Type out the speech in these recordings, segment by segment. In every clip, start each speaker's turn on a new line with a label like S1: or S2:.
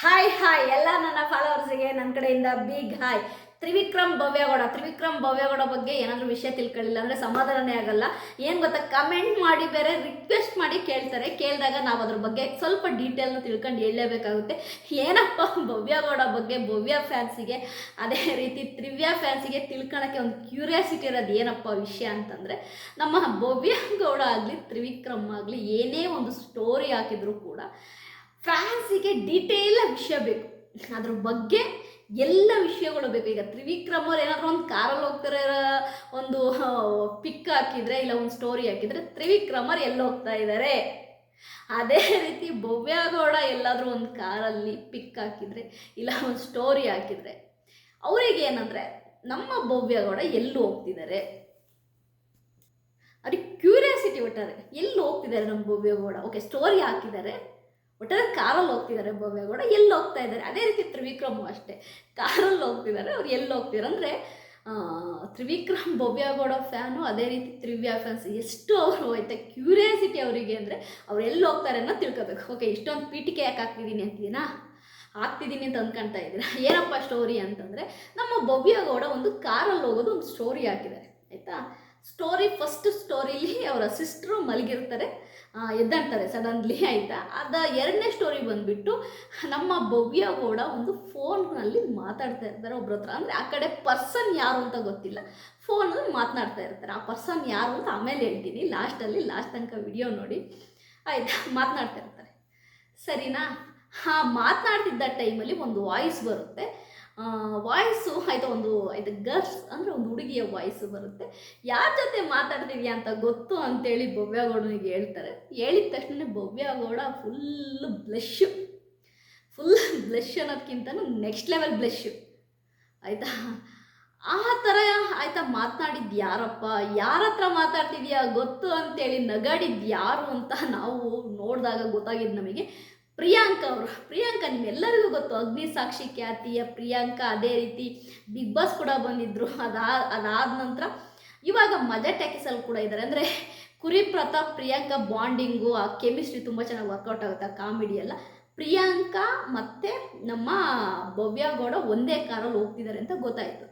S1: Hi hi ಎಲ್ಲ ನನ್ನ ಫಾಲೋವರ್ಸಿಗೆ ನನ್ನ ಕಡೆಯಿಂದ ಬಿಗ್ ಹಾಯ್ ತ್ರಿವಿಕ್ರಮ್ ಭವ್ಯಗೌಡ ತ್ರಿವಿಕ್ರಮ್ ಭವ್ಯಗೌಡ ಬಗ್ಗೆ ಏನಾದರೂ ವಿಷಯ ತಿಳ್ಕೊಳ್ಳಿಲ್ಲ ಅಂದರೆ ಸಮಾಧಾನನೇ ಆಗಲ್ಲ. ಏನು ಗೊತ್ತಾ? ಕಮೆಂಟ್ ಮಾಡಿ ಬೇರೆ ರಿಕ್ವೆಸ್ಟ್ ಮಾಡಿ ಕೇಳ್ತಾರೆ. ಕೇಳಿದಾಗ ನಾವು ಅದ್ರ ಬಗ್ಗೆ ಸ್ವಲ್ಪ ಡೀಟೇಲ್ನ ತಿಳ್ಕೊಂಡು ಹೇಳಲೇಬೇಕಾಗುತ್ತೆ. ಏನಪ್ಪ? ಭವ್ಯಗೌಡ ಬಗ್ಗೆ ಭವ್ಯ ಫ್ಯಾನ್ಸಿಗೆ ಅದೇ ರೀತಿ ತ್ರಿವ್ಯ ಫ್ಯಾನ್ಸಿಗೆ ತಿಳ್ಕೊಳಕ್ಕೆ ಒಂದು ಕ್ಯೂರಿಯಾಸಿಟಿ ಇರೋದು ಏನಪ್ಪ ವಿಷಯ ಅಂತಂದರೆ, ನಮ್ಮ ಭವ್ಯ ಗೌಡ ಆಗಲಿ, ತ್ರಿವಿಕ್ರಮ್ ಆಗಲಿ, ಏನೇ ಒಂದು ಸ್ಟೋರಿ ಹಾಕಿದ್ರು ಕೂಡ ಫ್ಯಾನ್ಸಿಗೆ ಡೀಟೇಲ್ ವಿಷಯ ಬೇಕು. ಅದ್ರ ಬಗ್ಗೆ ಎಲ್ಲ ವಿಷಯಗಳು ಬೇಕು. ಈಗ ತ್ರಿವಿಕ್ರಮ್ ಅವ್ರು ಏನಾದರೂ ಒಂದು ಕಾರಲ್ಲಿ ಹೋಗ್ತಾರೆ, ಒಂದು ಪಿಕ್ ಹಾಕಿದ್ರೆ ಇಲ್ಲ ಒಂದು ಸ್ಟೋರಿ ಹಾಕಿದ್ರೆ ತ್ರಿವಿಕ್ರಮರ್ ಎಲ್ಲಿ ಹೋಗ್ತಾ ಇದ್ದಾರೆ ಅದೇ ರೀತಿ ಭವ್ಯಗೌಡ ಎಲ್ಲಾದರೂ ಒಂದು ಕಾರಲ್ಲಿ ಪಿಕ್ ಹಾಕಿದ್ರೆ ಇಲ್ಲ ಒಂದು ಸ್ಟೋರಿ ಹಾಕಿದ್ರೆ ಅವರಿಗೆ ಏನಂದರೆ ನಮ್ಮ ಭವ್ಯಗೌಡ ಎಲ್ಲೂ ಹೋಗ್ತಿದ್ದಾರೆ ಅದಕ್ಕೆ ಕ್ಯೂರಿಯಾಸಿಟಿ ಬಿಟ್ಟಾರೆ ಎಲ್ಲಿ ಹೋಗ್ತಿದ್ದಾರೆ ನಮ್ಮ ಭವ್ಯಗೌಡ ಓಕೆ ಸ್ಟೋರಿ ಹಾಕಿದ್ದಾರೆ ಒಟ್ಟಾರೆ ಕಾರಲ್ಲಿ ಹೋಗ್ತಿದ್ದಾರೆ ಭವ್ಯಗೌಡ ಎಲ್ಲಿ ಹೋಗ್ತಾ ಇದ್ದಾರೆ? ಅದೇ ರೀತಿ ತ್ರಿವಿಕ್ರಮ್ ಅಷ್ಟೇ. ಕಾರಲ್ಲಿ ಹೋಗ್ತಿದ್ದಾರೆ, ಅವ್ರು ಎಲ್ಲಿ ಹೋಗ್ತಿದ್ದಾರೆ ಅಂದರೆ ತ್ರಿವಿಕ್ರಮ್ ಭವ್ಯಗೌಡ ಫ್ಯಾನು, ಅದೇ ರೀತಿ ತ್ರಿವ್ಯ ಫ್ಯಾನ್ಸ್. ಎಷ್ಟು ಅವರು ಆಯ್ತಾ ಕ್ಯೂರಿಯಾಸಿಟಿ ಅವರಿಗೆ ಅಂದರೆ, ಅವ್ರು ಎಲ್ಲಿ ಹೋಗ್ತಾರೆ ಅನ್ನೋ ತಿಳ್ಕೊಬೇಕು. ಓಕೆ ಇಷ್ಟೊಂದು ಪೀಠಿಕೆ ಯಾಕೆ ಹಾಕ್ತಿದ್ದೀನಿ ಅಂತಿದ್ದೀನಾ ಆಗ್ತಿದ್ದೀನಿ ಅಂತ ಅಂದ್ಕೊಳ್ತಾ ಇದ್ದೀರಾ? ಏನಪ್ಪ ಸ್ಟೋರಿ ಅಂತಂದರೆ, ನಮ್ಮ ಭವ್ಯಗೌಡ ಒಂದು ಕಾರಲ್ಲಿ ಹೋಗೋದು ಒಂದು ಸ್ಟೋರಿ ಹಾಕಿದ್ದಾರೆ. ಆಯಿತಾ? ಸ್ಟೋರಿ ಫಸ್ಟ್ ಸ್ಟೋರಿಲಿ ಅವರ ಸಿಸ್ಟ್ರು ಮಲಗಿರ್ತಾರೆ. ಆ, ಎದ್ದಾಡ್ತಾರೆ ಸಡನ್ಲಿ ಆಯಿತಾ? ಅದ ಎರಡನೇ ಸ್ಟೋರಿ ಬಂದುಬಿಟ್ಟು ನಮ್ಮ ಭವ್ಯ ಗೌಡ ಒಂದು ಫೋನಲ್ಲಿ ಮಾತಾಡ್ತಾ ಇರ್ತಾರೆ ಒಬ್ರ ಹತ್ರ. ಅಂದರೆ ಆ ಕಡೆ ಪರ್ಸನ್ ಯಾರು ಅಂತ ಗೊತ್ತಿಲ್ಲ. ಫೋನಲ್ಲಿ ಮಾತನಾಡ್ತಾ ಇರ್ತಾರೆ. ಆ ಪರ್ಸನ್ ಯಾರು ಅಂತ ಆಮೇಲೆ ಹೇಳ್ತೀನಿ. ಲಾಸ್ಟಲ್ಲಿ ಲಾಸ್ಟ್ ತನಕ ವಿಡಿಯೋ ನೋಡಿ. ಆಯಿತಾ? ಮಾತನಾಡ್ತಾ ಇರ್ತಾರೆ. ಸರಿನಾ? ಹಾಂ ಮಾತನಾಡ್ತಿದ್ದ ಟೈಮಲ್ಲಿ ಒಂದು ವಾಯ್ಸ್ ಬರುತ್ತೆ. ವಾಯ್ಸು ಆಯಿತಾ ಒಂದು ಆಯ್ತು ಗರ್ಲ್ಸ್ ಅಂದರೆ ಒಂದು ಹುಡುಗಿಯ ವಾಯ್ಸು ಬರುತ್ತೆ. ಯಾರ ಜೊತೆ ಮಾತಾಡ್ತಿದ್ಯಾ ಅಂತ ಗೊತ್ತು ಅಂತೇಳಿ ಭವ್ಯಗೌಡನಿಗೆ ಹೇಳ್ತಾರೆ. ಹೇಳಿದ ತಕ್ಷಣ Bhavya Gowda full blush full blush ಅನ್ನೋದಕ್ಕಿಂತನೂ next level blush ಆಯಿತಾ? ಆ ಥರ ಆಯಿತಾ ಮಾತನಾಡಿದ್ದು ಯಾರಪ್ಪ? ಯಾರ ಹತ್ರ ಮಾತಾಡ್ತಿದ್ಯಾ? ಗೊತ್ತು ಅಂತೇಳಿ ನಗಾಡಿದ್ದು ಯಾರು ಅಂತ ನಾವು ನೋಡಿದಾಗ ಗೊತ್ತಾಗಿದ್ದು ನಮಗೆ. ಪ್ರಿಯಾಂಕ ಅವರು, ಪ್ರಿಯಾಂಕ ನಿಮ್ಮೆಲ್ಲರಿಗೂ ಗೊತ್ತು, ಅಗ್ನಿ ಸಾಕ್ಷಿ ಖ್ಯಾತಿಯ ಪ್ರಿಯಾಂಕ ಅದೇ ರೀತಿ ಬಿಗ್ ಬಾಸ್ ಕೂಡ ಬಂದಿದ್ರು. ಅದಾ, ಅದಾದ ನಂತರ ಇವಾಗ ಮಜಾ ಟ್ಯಾಕಿಸಲ್ಲಿ ಕೂಡ ಇದ್ದಾರೆ ಅಂದರೆ ಕುರಿ ಪ್ರತಾಪ್, ಪ್ರಿಯಾಂಕ ಬಾಂಡಿಂಗು, ಆ ಕೆಮಿಸ್ಟ್ರಿ ತುಂಬ ಚೆನ್ನಾಗಿ ವರ್ಕೌಟ್ ಆಗುತ್ತೆ ಆ ಕಾಮಿಡಿ ಎಲ್ಲ. ಪ್ರಿಯಾಂಕಾ ಮತ್ತು ನಮ್ಮ ಭವ್ಯ ಗೌಡ ಒಂದೇ ಕಾರಲ್ಲಿ ಹೋಗ್ತಿದ್ದಾರೆ ಅಂತ ಗೊತ್ತಾಯಿತು.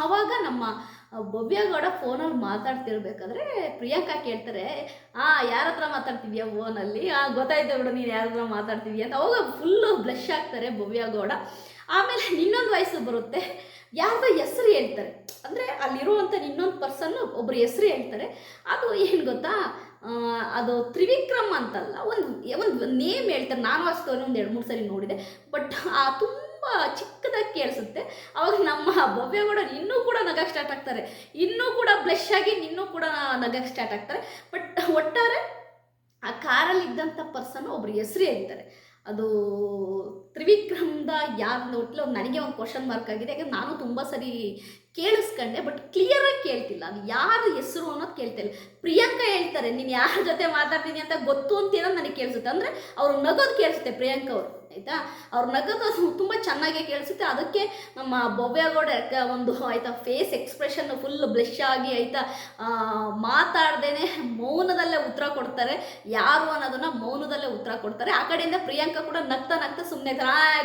S1: ಆವಾಗ ನಮ್ಮ ಭವ್ಯಗೌಡ ಫೋನಲ್ಲಿ ಮಾತಾಡ್ತಿರ್ಬೇಕಾದ್ರೆ ಪ್ರಿಯಾಂಕಾ ಕೇಳ್ತಾರೆ, ಆ, ಯಾರ ಹತ್ರ ಮಾತಾಡ್ತಿದ್ಯಾ ಫೋನಲ್ಲಿ ಆ, ಗೊತ್ತಾಯ್ತು ಬಿಡು, ನೀನು ಯಾರ ಹತ್ರ ಮಾತಾಡ್ತಿದ್ಯಾ? ಅಂತ. ಅವಾಗ ಫುಲ್ಲು ಬ್ಲಶ್ ಆಗ್ತಾರೆ ಭವ್ಯಗೌಡ ಆಮೇಲೆ ಇನ್ನೊಂದು ವಯಸ್ಸು ಬರುತ್ತೆ. ಯಾರ್ದೋ ಹೆಸರು ಹೇಳ್ತಾರೆ. ಅಂದರೆ ಅಲ್ಲಿರುವಂಥ ಇನ್ನೊಂದು ಪರ್ಸನ್ ಒಬ್ಬರು ಹೆಸರು ಹೇಳ್ತಾರೆ. ಅದು ಏನು ಗೊತ್ತಾ? ಅದು ತ್ರಿವಿಕ್ರಮ್ ಅಂತಲ್ಲ, ಒಂದು ಒಂದು ನೇಮ್ ಹೇಳ್ತಾರೆ. ನಾನು ಸ್ಟೋರಿ ಒಂದು ಎರಡು ಮೂರು ಸರಿ ನೋಡಿದೆ. ಬಟ್ ಆ, ತುಂಬ ಚಿಕ್ಕದಾಗಿ ಕೇಳಿಸುತ್ತೆ. ಅವಾಗ ನಮ್ಮ ಭವ್ಯ ಭವ್ಯಗೌಡ ಇನ್ನೂ ಕೂಡ ನಗಕ್ಕೆ ಸ್ಟಾರ್ಟ್ ಆಗ್ತಾರೆ. ಇನ್ನೂ ಕೂಡ ಬ್ಲಶ್ ಆಗಿ ಇನ್ನೂ ಕೂಡ ನಗಕ್ಕೆ ಸ್ಟಾರ್ಟ್ ಆಗ್ತಾರೆ. ಬಟ್ ಒಟ್ಟಾರೆ ಆ ಕಾರಲ್ಲಿ ಇದ್ದಂಥ ಪರ್ಸನ್ ಒಬ್ರು ಹೆಸರು ಹೇಳ್ತಾರೆ. ಅದು ತ್ರಿವಿಕ್ರಮ್ದ ಯಾರು ಒಟ್ಲು ನನಗೆ ಒಂದು ಕ್ವಶನ್ ಮಾರ್ಕ್ ಆಗಿದೆ. ಯಾಕಂದ್ರೆ ನಾನು ತುಂಬ ಸರಿ ಕೇಳಿಸ್ಕೊಂಡೆ ಬಟ್ ಕ್ಲಿಯರಾಗಿ ಕೇಳ್ತಿಲ್ಲ. ಅದು ಯಾರ ಹೆಸರು ಅನ್ನೋದು ಕೇಳ್ತಿಲ್ಲ ಪ್ರಿಯಾಂಕಾ ಹೇಳ್ತಾರೆ, ನೀನು ಯಾರ ಜೊತೆ ಮಾತಾಡ್ತೀನಿ ಅಂತ ಗೊತ್ತು ಅಂತ ಏನೋ ನನಗೆ ಕೇಳಿಸುತ್ತೆ. ಅಂದರೆ ಅವರು ನಗೋದು ಕೇಳಿಸುತ್ತೆ ಪ್ರಿಯಾಂಕಾ ಅವರು. ಆಯಿತಾ? ಅವ್ರ ನಗೋದು ತುಂಬ ಚೆನ್ನಾಗೇ ಕೇಳಿಸುತ್ತೆ. ಅದಕ್ಕೆ ನಮ್ಮ ಭವ್ಯಗೌಡ ಕ- ಒಂದು ಆಯಿತಾ ಫೇಸ್ ಎಕ್ಸ್ಪ್ರೆಷನ್ ಫುಲ್ ಬ್ಲಶ್ ಆಗಿ ಆಯಿತಾ ಮಾತಾಡ್ದೇನೆ ಮೌನದಲ್ಲೇ ಉತ್ತರ ಕೊಡ್ತಾರೆ. ಯಾರು ಅನ್ನೋದನ್ನ ಮೌನದಲ್ಲೇ ಉತ್ತರ ಕೊಡ್ತಾರೆ. ಆ ಕಡೆಯಿಂದ ಪ್ರಿಯಾಂಕಾ ಕೂಡ ನಗ್ತಾ ನಗ್ತಾ ಸುಮ್ಮನೆ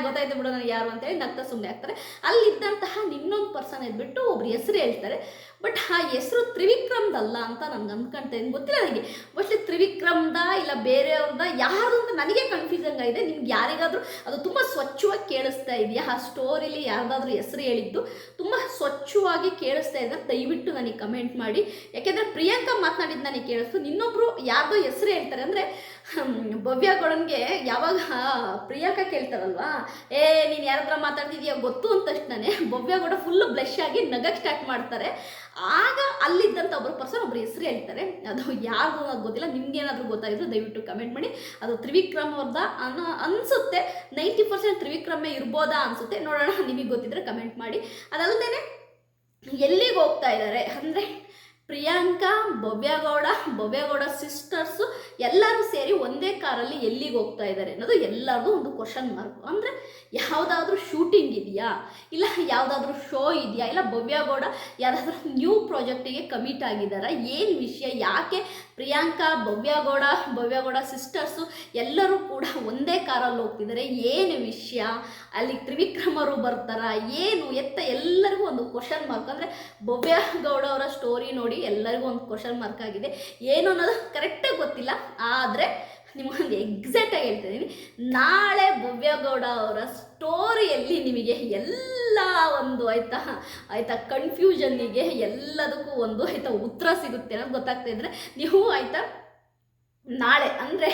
S1: ಗೊತ್ತಾಯ್ತು ಬಿಡು ಯಾರು ಅಂತೇಳಿ ನಗ್ತಾ ಸುಮ್ಮನೆ ಆಗ್ತಾರೆ. ಅಲ್ಲಿದ್ದಂತಹ ಇನ್ನೊಂದು ಪರ್ಸನ್ ಇದ್ಬಿಟ್ಟು ಒಬ್ರು ಹೆಸರು ಹೇಳ್ತಾರೆ. ಬಟ್ ಆ ಹೆಸರು ತ್ರಿವಿಕ್ರಮ್ದಲ್ಲ ಅಂತ ನನ್ಗೆ ಅನ್ಕೊಂತೇನೆ ಗೊತ್ತಿಲ್ಲ ನನಗೆ. ಮೋಸ್ಟ್ಲಿ ತ್ರಿವಿಕ್ರಮ್ದ ಇಲ್ಲ ಬೇರೆಯವ್ರದ ಯಾರು ಅಂತ ನನಗೆ ಕನ್ಫ್ಯೂಸಂಗ್ ಆಗಿದೆ. ನಿಮ್ಗೆ ಯಾರಿಗಾದರೂ ಅದು ತುಂಬ ಸ್ವಚ್ಛವಾಗಿ ಕೇಳಿಸ್ತಾ ಇದೆಯಾ? ಆ ಸ್ಟೋರಿಲಿ ಯಾರ್ದಾದ್ರೂ ಹೆಸರು ಹೇಳಿದ್ದು ತುಂಬ ಸ್ವಚ್ಛವಾಗಿ ಕೇಳಿಸ್ತಾ ಇದ್ದರೆ ದಯವಿಟ್ಟು ನನಗೆ ಕಮೆಂಟ್ ಮಾಡಿ. ಯಾಕೆಂದರೆ ಪ್ರಿಯಾಂಕಾ ಮಾತನಾಡಿದ್ದು ನನಗೆ ಕೇಳಿಸ್ತು. ಇನ್ನೊಬ್ಬರು ಯಾರ್ದೋ ಹೆಸರು ಹೇಳ್ತಾರೆ ಅಂದರೆ ಭವ್ಯಗೌಡನ್ಗೆ ಯಾವಾಗ ಪ್ರಿಯಾಂಕ ಕೇಳ್ತಾರಲ್ವಾ? ಏ, ನೀನು ಯಾರ ಹತ್ರ ಮಾತಾಡ್ತಿದ್ಯಾ? ಗೊತ್ತು ಅಂತ ತಕ್ಷಣನೇ ಭವ್ಯಗೌಡ ಫುಲ್ಲು ಬ್ಲಶ್ ಆಗಿ ನಗಕ್ಕೆ ಸ್ಟಾರ್ಟ್ ಮಾಡ್ತಾರೆ. ಆಗ ಅಲ್ಲಿದ್ದಂಥ ಒಬ್ಬರು ಪರ್ಸನ್ ಒಬ್ರು ಹೆಸರು ಹೇಳ್ತಾರೆ. ಅದು ಯಾರು ಅನ್ನೋದು ಗೊತ್ತಿಲ್ಲ. ನಿಮ್ಗೆ ಏನಾದರೂ ಗೊತ್ತಾಗಿದ್ರೆ ದಯವಿಟ್ಟು ಕಮೆಂಟ್ ಮಾಡಿ. ಅದು ತ್ರಿವಿಕ್ರಮ್ ಅವ್ರದ ಅನ್ನೋ ಅನಿಸುತ್ತೆ. ನೈಂಟಿ ಪರ್ಸೆಂಟ್ ತ್ರಿವಿಕ್ರಮೇ ಇರ್ಬೋದಾ ಅನ್ಸುತ್ತೆ. ನೋಡೋಣ, ನಿಮಗೆ ಗೊತ್ತಿದ್ರೆ ಕಮೆಂಟ್ ಮಾಡಿ. ಅದಲ್ಲದೆ ಎಲ್ಲಿಗೆ ಹೋಗ್ತಾ ಇದ್ದಾರೆ ಅಂದರೆ ಪ್ರಿಯಾಂಕಾ, ಭವ್ಯಗೌಡ ಭವ್ಯಗೌಡ ಸಿಸ್ಟರ್ಸು ಎಲ್ಲರೂ ಸೇರಿ ಒಂದೇ ಕಾರಲ್ಲಿ ಎಲ್ಲಿಗೆ ಹೋಗ್ತಾ ಇದ್ದಾರೆ ಅನ್ನೋದು ಎಲ್ಲರಿಗೂ ಒಂದು ಕ್ವಶನ್ ಮಾರ್ಕ್ ಅಂದರೆ ಯಾವುದಾದ್ರೂ ಶೂಟಿಂಗ್ ಇದೆಯಾ? ಇಲ್ಲ, ಯಾವುದಾದ್ರೂ ಶೋ ಇದೆಯಾ? ಇಲ್ಲ, ಭವ್ಯಗೌಡ ಯಾವುದಾದ್ರೂ ನ್ಯೂ ಪ್ರಾಜೆಕ್ಟಿಗೆ ಕಮಿಟ್ ಆಗಿದ್ದಾರಾ? ಏನು ವಿಷಯ? ಯಾಕೆ ಪ್ರಿಯಾಂಕಾ, ಭವ್ಯಗೌಡ ಭವ್ಯಗೌಡ ಸಿಸ್ಟರ್ಸು ಎಲ್ಲರೂ ಕೂಡ ಒಂದೇ ಕಾರಲ್ಲಿ ಹೋಗ್ತಿದ್ದಾರೆ? ಏನು ವಿಷಯ? ಅಲ್ಲಿ ತ್ರಿವಿಕ್ರಮರು ಬರ್ತಾರಾ? ಏನು? ಎತ್ತ ಎಲ್ಲರಿಗೂ ಒಂದು ಕ್ವಶನ್ ಮಾರ್ಕ್ ಅಂದರೆ ಭವ್ಯಗೌಡ ಅವರ ಸ್ಟೋರಿ ನೋಡಿ ಎಲ್ಲರಿಗೂ ಒಂದು ಕ್ವಶನ್ ಮಾರ್ಕ್ ಆಗಿದೆ. ಏನು ಅನ್ನೋದು ಕರೆಕ್ಟಾಗಿ ಗೊತ್ತಿಲ್ಲ. ಆದರೆ ನಿಮಗೊಂದು ಎಕ್ಸಾಕ್ಟಾಗಿ ಹೇಳ್ತಾ ಇದ್ದೀನಿ ನಾಳೆ ಭವ್ಯಗೌಡ ಅವರ ಸ್ಟೋರಿಯಲ್ಲಿ ನಿಮಗೆ ಎಲ್ಲ ಒಂದು ಆಯಿತಾ ಆಯಿತಾ ಕನ್ಫ್ಯೂಷನ್ನಿಗೆ ಎಲ್ಲದಕ್ಕೂ ಒಂದು ಆಯಿತಾ ಉತ್ತರ ಸಿಗುತ್ತೆ ಅನ್ನೋದು ಗೊತ್ತಾಗ್ತಾ ಇದ್ರೆ ನೀವು ಆಯಿತಾ ನಾಳೆ, ಅಂದರೆ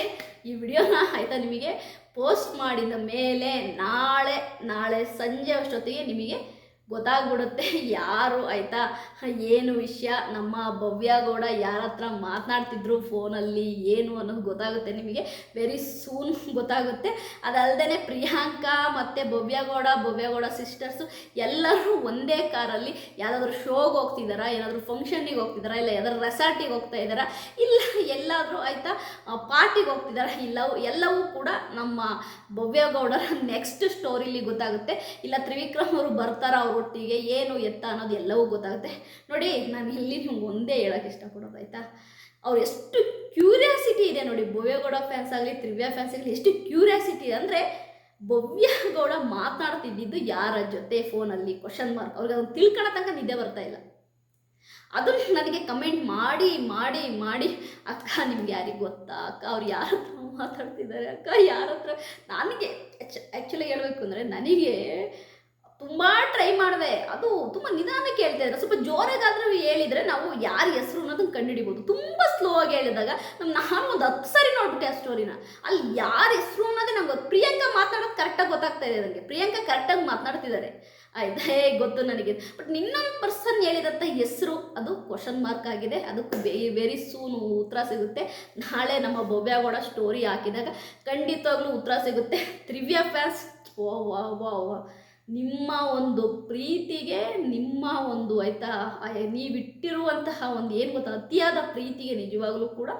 S1: ಈ ವಿಡಿಯೋನ ಆಯಿತಾ ನಿಮಗೆ ಪೋಸ್ಟ್ ಮಾಡಿದ ಮೇಲೆ ನಾಳೆ ನಾಳೆ ಸಂಜೆ ಅಷ್ಟೊತ್ತಿಗೆ ನಿಮಗೆ ಗೊತ್ತಾಗ್ಬಿಡುತ್ತೆ. ಯಾರು ಆಯಿತಾ? ಏನು ವಿಷಯ? ನಮ್ಮ ಭವ್ಯಗೌಡ ಯಾರ ಹತ್ರ ಮಾತನಾಡ್ತಿದ್ರು ಫೋನಲ್ಲಿ? ಏನು ಅನ್ನೋದು ಗೊತ್ತಾಗುತ್ತೆ ನಿಮಗೆ? ವೆರಿ ಸೂನ್ ಗೊತ್ತಾಗುತ್ತೆ. ಅದಲ್ಲದೆ ಪ್ರಿಯಾಂಕಾ ಮತ್ತು ಭವ್ಯಗೌಡ ಭವ್ಯಗೌಡ ಸಿಸ್ಟರ್ಸು ಎಲ್ಲರೂ ಒಂದೇ ಕಾರಲ್ಲಿ ಯಾವುದಾದ್ರೂ ಶೋಗೆ ಹೋಗ್ತಿದ್ದಾರಾ ಏನಾದರೂ ಫಂಕ್ಷನ್ನಿಗೆ ಹೋಗ್ತಿದ್ದಾರಾ ಇಲ್ಲ ಯಾವ್ದಾದ್ರು ರೆಸಾರ್ಟಿಗೆ ಹೋಗ್ತಾ ಇದ್ದಾರಾ ಇಲ್ಲ, ಎಲ್ಲಾದರೂ ಆಯಿತಾ? ಪಾರ್ಟಿಗೆ ಹೋಗ್ತಿದ್ದಾರಾ ಇಲ್ಲವೂ, ಎಲ್ಲವೂ ಕೂಡ ನಮ್ಮ ಭವ್ಯಗೌಡರ ನೆಕ್ಸ್ಟ್ ಸ್ಟೋರಿಲಿ ಗೊತ್ತಾಗುತ್ತೆ. ಇಲ್ಲ, ತ್ರಿವಿಕ್ರಮ್ ಅವರು ಬರ್ತಾರ? ಅವ್ರ ಒಟ್ಟಿಗೆ ಏನು ಎತ್ತ ಅನ್ನೋದು ಎಲ್ಲವೂ ಗೊತ್ತಾಗುತ್ತೆ. ನೋಡಿ, ನಾನು ಇಲ್ಲಿ ನಿಮ್ಗೆ ಒಂದೇ ಹೇಳೋಕ್ಕೆ ಇಷ್ಟಪಡೋದು, ಆಯಿತಾ? ಅವ್ರು ಎಷ್ಟು ಕ್ಯೂರಿಯಾಸಿಟಿ ಇದೆ ನೋಡಿ, ಭವ್ಯಗೌಡ ಫ್ಯಾನ್ಸ್ ಆಗಲಿ, ತ್ರಿವ್ಯ ಫ್ಯಾನ್ಸ್ ಆಗಲಿ, ಎಷ್ಟು ಕ್ಯೂರಿಯಾಸಿಟಿ ಅಂದರೆ, ಭವ್ಯಗೌಡ ಮಾತನಾಡ್ತಿದ್ದಿದ್ದು ಯಾರ ಜೊತೆ ಫೋನಲ್ಲಿ ಕ್ವಶನ್ ಮಾರ್ಕ್ ಅವ್ರಿಗೆ ಅದನ್ನು ತಿಳ್ಕೊಳ್ಳೋ ತನಕ ನಿದ್ದೆ ಬರ್ತಾ ಇಲ್ಲ. ಅದು ನನಗೆ ಕಮೆಂಟ್ ಮಾಡಿ ಮಾಡಿ ಮಾಡಿ, ಅಕ್ಕ, ನಿಮ್ಗೆ ಯಾರಿಗೆ ಗೊತ್ತಾ? ಅಕ್ಕ, ಅವ್ರು ಯಾರ ಹತ್ರ ಮಾತಾಡ್ತಿದ್ದಾರೆ? ಅಕ್ಕ, ಯಾರ ಹತ್ರ? ನನಗೆ ಆ್ಯಕ್ಚುಲಿ ಹೇಳ್ಬೇಕು ಅಂದರೆ, ನನಗೆ ತುಂಬ ಟ್ರೈ ಮಾಡಿದೆ. ಅದು ತುಂಬ ನಿಧಾನಕ್ಕೆ ಹೇಳ್ತಾ ಇದ್ದಾರೆ ಸ್ವಲ್ಪ ಜೋರಾಗಾದ್ರೂ ಹೇಳಿದರೆ ನಾವು ಯಾರ ಹೆಸರು ಅನ್ನೋದನ್ನ ಕಂಡುಹಿಡಿಬೋದು. ತುಂಬ ಸ್ಲೋ ಆಗಿ ಹೇಳಿದಾಗ ನಾನು ಒಂದು ಹತ್ತು ಸರಿ ನೋಡ್ಬಿಟ್ಟೆ ಆ ಸ್ಟೋರಿನ ಅಲ್ಲಿ ಯಾರ ಹೆಸರು ಅನ್ನೋದೇ ನಮ್ಗೆ ಪ್ರಿಯಾಂಕಾ ಮಾತಾಡೋದು ಕರೆಕ್ಟಾಗಿ ಗೊತ್ತಾಗ್ತಾ ಇದೆ ನನಗೆ ಪ್ರಿಯಾಂಕಾ ಕರೆಕ್ಟಾಗಿ ಮಾತನಾಡ್ತಿದ್ದಾರೆ. ಆಯ್ತೇ? ಗೊತ್ತು ನನಗೆ. ಬಟ್ ಇನ್ನೊಂದು ಪರ್ಸನ್ ಹೇಳಿದಂಥ ಹೆಸರು, ಅದು ಕ್ವಶನ್ ಮಾರ್ಕ್ ಆಗಿದೆ. ಅದಕ್ಕೆ ವೆರಿ ಸೂನು ಉತ್ತರ ಸಿಗುತ್ತೆ. ನಾಳೆ ನಮ್ಮ ಭವ್ಯಗೌಡ ಸ್ಟೋರಿ ಹಾಕಿದಾಗ ಖಂಡಿತವಾಗ್ಲೂ ಉತ್ತರ ಸಿಗುತ್ತೆ. ತ್ರಿವ್ಯಾ ಫ್ಯಾನ್ಸ್ ವಾ ವಾ ವಾ ವಾ. ನಿಮ್ಮ ಒಂದು ಪ್ರೀತಿಗೆ, ನಿಮ್ಮ ಒಂದು ಆಯಿತಾ ನೀವಿಟ್ಟಿರುವಂತಹ ಒಂದು ಏನು ಗೊತ್ತಾ, ಅತಿಯಾದ ಪ್ರೀತಿಗೆ ನಿಜವಾಗ್ಲೂ ಕೂಡ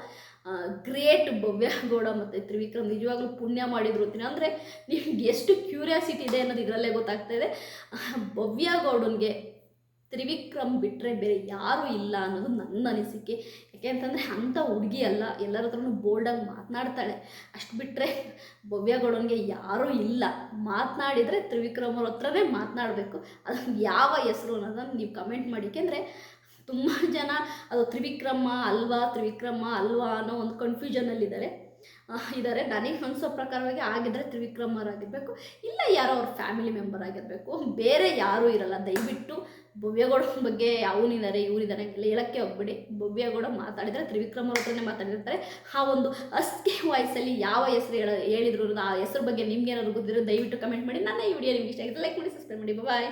S1: ಗ್ರೇಟ್ ಭವ್ಯ ಗೌಡ ಮತ್ತು ತ್ರಿವಿಕ್ರಮ್ ನಿಜವಾಗ್ಲೂ ಪುಣ್ಯ ಮಾಡಿದ್ರು ಅಂತೀನಿ. ಅಂದರೆ ನಿಮ್ಗೆ ಎಷ್ಟು ಕ್ಯೂರಿಯಾಸಿಟಿ ಇದೆ ಅನ್ನೋದು ಇದರಲ್ಲೇ ಗೊತ್ತಾಗ್ತಾ ಇದೆ. ಭವ್ಯಗೌಡನಿಗೆ ತ್ರಿವಿಕ್ರಮ್ ಬಿಟ್ಟರೆ ಬೇರೆ ಯಾರೂ ಇಲ್ಲ ಅನ್ನೋದು ನನ್ನ ಅನಿಸಿಕೆ. ಯಾಕೆ ಅಂತಂದರೆ ಅಂಥ ಹುಡುಗಿ ಅಲ್ಲ, ಎಲ್ಲರ ಹತ್ರನೂ ಬೋಲ್ಡಾಗಿ ಮಾತನಾಡ್ತಾಳೆ. ಅಷ್ಟು ಬಿಟ್ಟರೆ ಭವ್ಯಗಳವನಿಗೆ ಯಾರೂ ಇಲ್ಲ. ಮಾತನಾಡಿದರೆ ತ್ರಿವಿಕ್ರಮ್ ಅವ್ರ ಹತ್ರನೇ ಮಾತನಾಡಬೇಕು. ಅದು ಯಾವ ಹೆಸರು ಅನ್ನೋದನ್ನು ನೀವು ಕಮೆಂಟ್ ಮಾಡಿ. ಯಾಕೆಂದರೆ ತುಂಬ ಜನ ಅದು ತ್ರಿವಿಕ್ರಮ ಅಲ್ವಾ ತ್ರಿವಿಕ್ರಮ ಅಲ್ವಾ ಅನ್ನೋ ಒಂದು ಕನ್ಫ್ಯೂಷನಲ್ಲಿದ್ದಾರೆ ಇದ್ದಾರೆ ನನಗೆ ಅನಿಸೋ ಪ್ರಕಾರವಾಗಿ ಆಗಿದ್ದರೆ ತ್ರಿವಿಕ್ರಮ್ ಆಗಿರಬೇಕು ಇಲ್ಲ ಯಾರೋ ಅವ್ರ ಫ್ಯಾಮಿಲಿ ಮೆಂಬರ್ ಆಗಿರಬೇಕು ಬೇರೆ ಯಾರೂ ಇರಲ್ಲ. ದಯವಿಟ್ಟು ಭವ್ಯಗೌಡ ಬಗ್ಗೆ ಅವನಿದ್ದಾರೆ ಇವರಿದ್ದಾರೆ ಎಲ್ಲ ಹೇಳಕ್ಕೆ ಹೋಗ್ಬಿಡಿ. ಭವ್ಯಗೌಡ ಮಾತಾಡಿದರೆ ತ್ರಿವಿಕ್ರಮ್ ಅವ್ರ ಹತ್ರನೇ ಮಾತಾಡಿರ್ತಾರೆ. ಆ ಒಂದು ಅಸ್ಕೆ ವಾಯ್ಸಲ್ಲಿ ಯಾವ ಹೆಸರು ಹೇಳ, ಹೇಳಿದ್ರು ಆ ಹೆಸರು ಬಗ್ಗೆ ನಿಮ್ಗೆ ಏನಾದ್ರು ಗೊತ್ತಿರೋ ದಯವಿಟ್ಟು ಕಮೆಂಟ್ ಮಾಡಿ. ನನ್ನ ಈ ವಿಡಿಯೋ ನಿಮ್ಗೆ ಇಷ್ಟ ಆಗಿದೆ ಲೈಕ್ ಮಾಡಿ ಸಬ್ಸ್ಕ್ರೈಬ್ ಮಾಡಿ. ಬಾಯ್